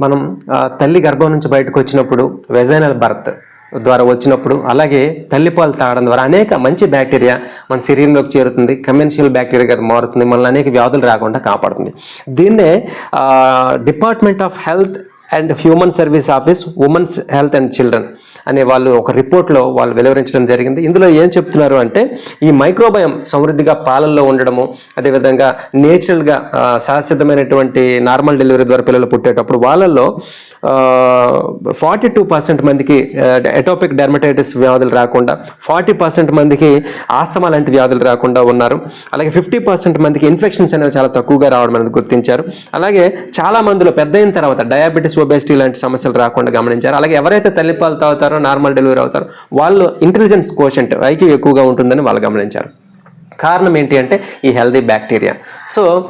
మనం తల్లి గర్భం నుంచి బయటకు వచ్చినప్పుడు వెజైనల్ బర్త్ ద్వారా వచ్చినప్పుడు అలాగే తల్లిపాలు తాగడం ద్వారా అనేక మంచి బ్యాక్టీరియా మన శరీరంలోకి చేరుతుంది కమెన్షియల్ బ్యాక్టీరియా మారుతుంది మనల్ని అనేక వ్యాధులు రాకుండా కాపాడుతుంది. దీన్నే department of health and human service office women's health and children అనే వాళ్ళు ఒక రిపోర్ట్లో వాళ్ళు వెలువరించడం జరిగింది. ఇందులో ఏం చెప్తున్నారు అంటే ఈ మైక్రోబయం సమృద్ధిగా పాలల్లో ఉండడము అదేవిధంగా నేచురల్గా శాశ్వతమైనటువంటి నార్మల్ డెలివరీ ద్వారా పిల్లలు పుట్టేటప్పుడు వాళ్ళల్లో ఫార్టీ టూ పర్సెంట్ మందికి ఎటోపిక్ డెర్మటైటిస్ వ్యాధులు రాకుండా ఫార్టీ పర్సెంట్ మందికి ఆస్తమా లాంటి వ్యాధులు రాకుండా ఉన్నారు. అలాగే ఫిఫ్టీ పర్సెంట్ మందికి ఇన్ఫెక్షన్స్ అనేవి చాలా తక్కువగా రావడం అనేది గుర్తించారు. అలాగే చాలా మందిలో పెద్ద అయిన తర్వాత డయాబెటీస్ ఒబెసిటీ లాంటి సమస్యలు రాకుండా గమనించారు. అలాగే ఎవరైతే తల్లిపాలు తాగుతారో నార్మల్ డెలివరీ అవుతారో వాళ్ళు ఇంటెలిజెన్స్ కోషంట్ ఐక్యూ ఎక్కువగా ఉంటుందని వాళ్ళు గమనించారు. కారణం ఏంటి అంటే ఈ హెల్దీ బ్యాక్టీరియా. సో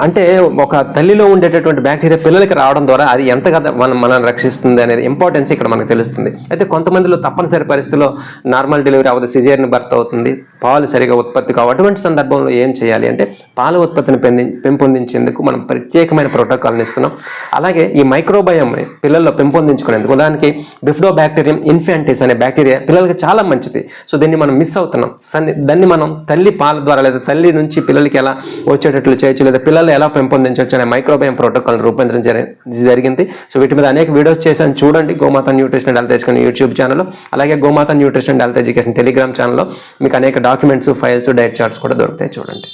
అంటే ఒక తల్లిలో ఉండేటటువంటి బ్యాక్టీరియా పిల్లలకి రావడం ద్వారా అది ఎంతగా మనం మనల్ని రక్షిస్తుంది అనేది ఇంపార్టెన్స్ ఇక్కడ మనకు తెలుస్తుంది. అయితే కొంతమందిలో తప్పనిసరి పరిస్థితిలో నార్మల్ డెలివరీ అవ్వదు సిజేరియన్ బర్త్ అవుతుంది పాలు సరిగా ఉత్పత్తి కావు. అటువంటి సందర్భంలో ఏం చేయాలి అంటే పాల ఉత్పత్తిని పెంది పెంపొందించేందుకు మనం ప్రత్యేకమైన ప్రోటోకాల్ని ఇస్తున్నాం. అలాగే ఈ మైక్రోబయోమ్ని పిల్లల్లో పెంపొందించుకునేందుకు ఉదాహరణకి బిఫ్డో బ్యాక్టీరియం ఇన్ఫాంటిస్ అనే బ్యాక్టీరియా పిల్లలకి చాలా మంచిది. సో దీన్ని మనం మిస్ అవుతున్నాం. సన్ని- దాన్ని మనం తల్లి పాల ద్వారా లేదా తల్లి నుంచి పిల్లలకి ఎలా వచ్చేటట్లు చేయొచ్చు లేదా పిల్లలు ఎలా పెంపొందించవచ్చు అనే మైక్రోబయం ప్రోటోకాల్ రూపొందించడం జరిగింది. సో వీటి మీద అనేక వీడియోస్ చేశాను. చూడండి Gomata nutrition and health education YouTube channel అలాగే Gomata nutrition and health education Telegram ఛానల్లో మీకు అనేక డాక్యుమెంట్స్ ఫైల్స్ డైట్ చార్ట్స్ కూడా దొరుకుతాయి చూడండి.